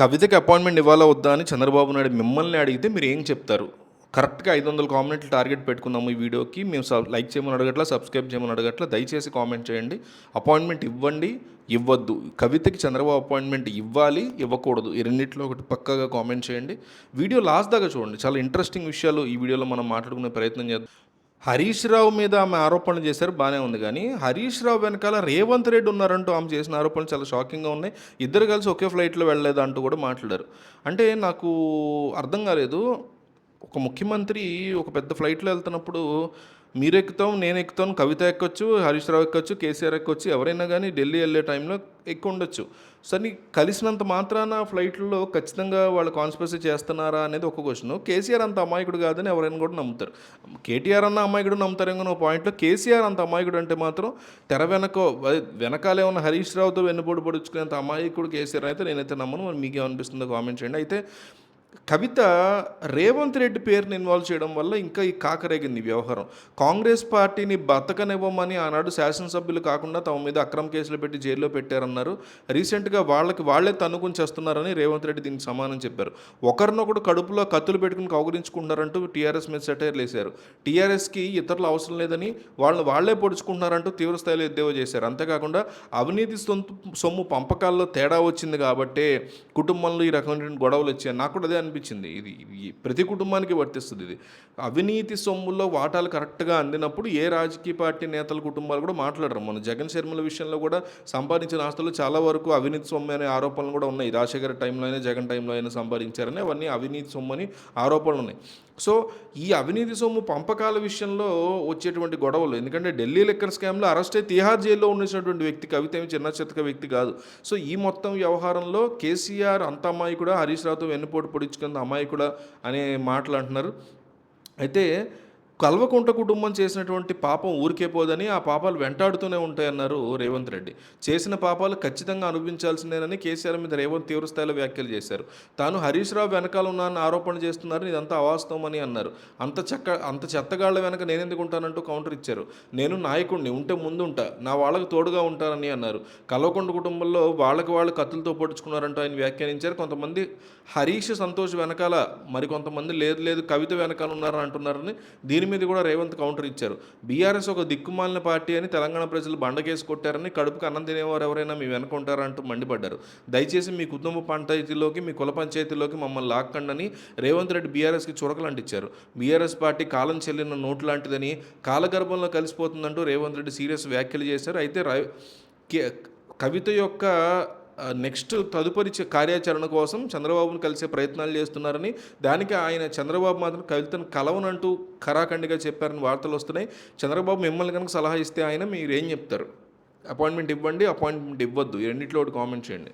కవితకి appointment ఇవ్వాలా వద్దా అని చంద్రబాబు నాయుడు మిమ్మల్ని అడిగితే మీరు ఏం చెప్తారు? కరెక్ట్గా ఐదు వందల కామెంట్లు టార్గెట్ పెట్టుకున్నాము ఈ వీడియోకి. మేము సబ్ లైక్ చేయమని అడగట్లా సబ్స్క్రైబ్ చేయమని అడగట్లా దయచేసి కామెంట్ చేయండి. అపాయింట్మెంట్ ఇవ్వండి ఇవ్వద్దు. కవితకి చంద్రబాబు అపాయింట్మెంట్ ఇవ్వాలి ఇవ్వకూడదు. ఈ ఒకటి పక్కగా కామెంట్ చేయండి. వీడియో లాస్ట్ దాకా చూడండి. చాలా ఇంట్రెస్టింగ్ విషయాలు ఈ వీడియోలో మనం మాట్లాడుకునే ప్రయత్నం చేద్దాం. హరీష్ రావు మీద ఆమె ఆరోపణలు చేశారు బాగానే ఉంది. కానీ హరీష్ రావు వెనకాల రేవంత్ రెడ్డి ఉన్నారంటూ ఆమె చేసిన ఆరోపణలు చాలా షాకింగ్గా ఉన్నాయి. ఇద్దరు కలిసి ఒకే ఫ్లైట్లో వెళ్ళలేదు అంటూ కూడా మాట్లాడారు. అంటే నాకు అర్థం కాలేదు. ఒక ముఖ్యమంత్రి ఒక పెద్ద ఫ్లైట్లో వెళ్తున్నప్పుడు మీరు ఎక్కుతాం నేను ఎక్కుతాను కవిత ఎక్కొచ్చు హరీష్ రావు ఎక్కొచ్చు కేసీఆర్ ఎక్కొచ్చు ఎవరైనా కానీ ఢిల్లీ వెళ్ళే టైంలో ఎక్కువ ఉండొచ్చు సరే కలిసినంత మాత్రాన ఫ్లైట్లో ఖచ్చితంగా వాళ్ళు కాన్స్పరసీ చేస్తున్నారా అనేది ఒక క్వశ్చన్ కేసీఆర్ అంత అమాయకుడు కాదని ఎవరైనా కూడా నమ్ముతారు. కేటీఆర్ అన్న అమాయకుడు నమ్ముతారేమో ఒక పాయింట్లో కేసీఆర్ అంత అమాయకుడు అంటే మాత్రం తెర వెనక వెనకాలే ఉన్న హరీష్ రావుతో వెన్నుపోటు పొడుచుకునేంత అమాయకుడు కేసీఆర్ అయితే నేనైతే నమ్మను. మరి మీకు ఏమనిపిస్తుందో కామెంట్ చేయండి. అయితే కవిత రేవంత్ రెడ్డి పేరుని ఇన్వాల్వ్ చేయడం వల్ల ఇంకా ఈ కాకరేగింది ఈ వ్యవహారం. కాంగ్రెస్ పార్టీని బతకనివ్వమని ఆనాడు శాసనసభ్యులు కాకుండా తమ మీద అక్రమ కేసులు పెట్టి జైల్లో పెట్టారన్నారు. రీసెంట్గా వాళ్ళకి వాళ్ళే తన్నుకుని చేస్తున్నారని రేవంత్ రెడ్డి దీనికి సమానం చెప్పారు. ఒకరినొకడు కడుపులో కత్తులు పెట్టుకుని కౌగులించుకుంటున్నారంటూ టీఆర్ఎస్ మీద సెటైర్లు వేశారు. టీఆర్ఎస్కి ఇతరులు అవసరం లేదని వాళ్ళని వాళ్ళే పొడుచుకుంటున్నారంటూ తీవ్రస్థాయిలో ఎద్దేవా చేశారు. అంతేకాకుండా అవినీతి సొంత సొమ్ము పంపకాల్లో తేడా వచ్చింది కాబట్టే కుటుంబంలో ఈ రకమైన గొడవలు వచ్చాయి. నాకు కూడా అదే అనిపించింది. ఇది ప్రతి కుటుంబానికి వర్తిస్తుంది ఇది. అవినీతి సొమ్ముల్లో వాటాలు కరెక్ట్గా అందినప్పుడు ఏ రాజకీయ పార్టీ నేతల కుటుంబాలు కూడా మాట్లాడరు. మన జగన్ శర్మల విషయంలో కూడా సంపాదించిన ఆస్తులు చాలా వరకు అవినీతి సొమ్ము అనే ఆరోపణలు కూడా ఉన్నాయి. రాజశేఖర్ టైంలో అయినా జగన్ టైంలో అయినా సంపాదించారని అవన్నీ అవినీతి సొమ్ము అని ఆరోపణలు ఉన్నాయి. సో ఈ అవినీతి సొమ్ము పంపకాల విషయంలో వచ్చేటువంటి గొడవలు. ఎందుకంటే ఢిల్లీ లెక్కర్ స్కామ్లో అరెస్ట్ అయి తిహార్ జైల్లో ఉండినటువంటి వ్యక్తి కవిత ఏమి చిన్న చితక వ్యక్తి కాదు. సో ఈ మొత్తం వ్యవహారంలో కేసీఆర్ అంత అమ్మాయి కూడా హరీష్ రావుతో వెన్నుపోటు పొడించుకుంది అమ్మాయి కూడా అనే మాటలు అంటున్నారు. అయితే కల్వకుంట కుటుంబం చేసినటువంటి పాపం ఊరికే పోదని ఆ పాపాలు వెంటాడుతూనే ఉంటాయన్నారు రేవంత్ రెడ్డి. చేసిన పాపాలు ఖచ్చితంగా అనుభవించాల్సిందేనని కేసీఆర్ మీద రేవంత్ తీవ్రస్థాయిలో వ్యాఖ్యలు చేశారు. తాను హరీష్ రావు వెనకాల ఉన్నానని ఆరోపణ చేస్తున్నారు ఇదంతా అవాస్తవం అని అన్నారు. అంత చెక్క అంత చెత్తగాళ్ళ వెనక నేను ఎందుకు ఉంటానంటూ కౌంటర్ ఇచ్చారు. నేను నాయకుడిని ఉంటే ముందుంటా నా వాళ్ళకు తోడుగా ఉంటానని అన్నారు. కల్వకుంట కుటుంబంలో వాళ్ళకి వాళ్ళు కత్తులతో పొడుచుకున్నారంటూ ఆయన వ్యాఖ్యానించారు. కొంతమంది హరీష్ సంతోష్ వెనకాల మరి కొంతమంది లేదు లేదు కవిత వెనకాల ఉన్నారని అంటున్నారని దీని మీద కూడా రేవంత్ కౌంటర్ ఇచ్చారు. బీఆర్ఎస్ ఒక దిక్కుమాలిన పార్టీ అని తెలంగాణ ప్రజలు బండకేసి కొట్టారని కడుపుకు అన్నం తినేవారు ఎవరైనా మీ వెనకుంటారంటూ మండిపడ్డారు. దయచేసి మీ కుటుంబ పంచాయతీలోకి మీ కుల పంచాయతీలోకి మమ్మల్ని లాక్కండని రేవంత్ రెడ్డి బీఆర్ఎస్కి చురకలంటిచ్చారు బీఆర్ఎస్ పార్టీ కాలం చెల్లిన నోటు లాంటిదని కాలగర్భంలో కలిసిపోతుందంటూ రేవంత్ రెడ్డి సీరియస్ వ్యాఖ్యలు చేశారు. అయితే రవి కవిత యొక్క నెక్స్ట్ తదుపరి కార్యాచరణ కోసం చంద్రబాబును కలిసే ప్రయత్నాలు చేస్తున్నారని దానికి ఆయన చంద్రబాబు మాత్రం కవితను కలవనంటూ ఖరాఖండిగా చెప్పారని వార్తలు వస్తున్నాయి. చంద్రబాబు మిమ్మల్ని కనుక సలహా ఇస్తే ఆయన మీరు ఏం చెప్తారు? అపాయింట్మెంట్ ఇవ్వండి అపాయింట్మెంట్ ఇవ్వద్దు. రెండిట్లో ఒకటి కామెంట్ చేయండి.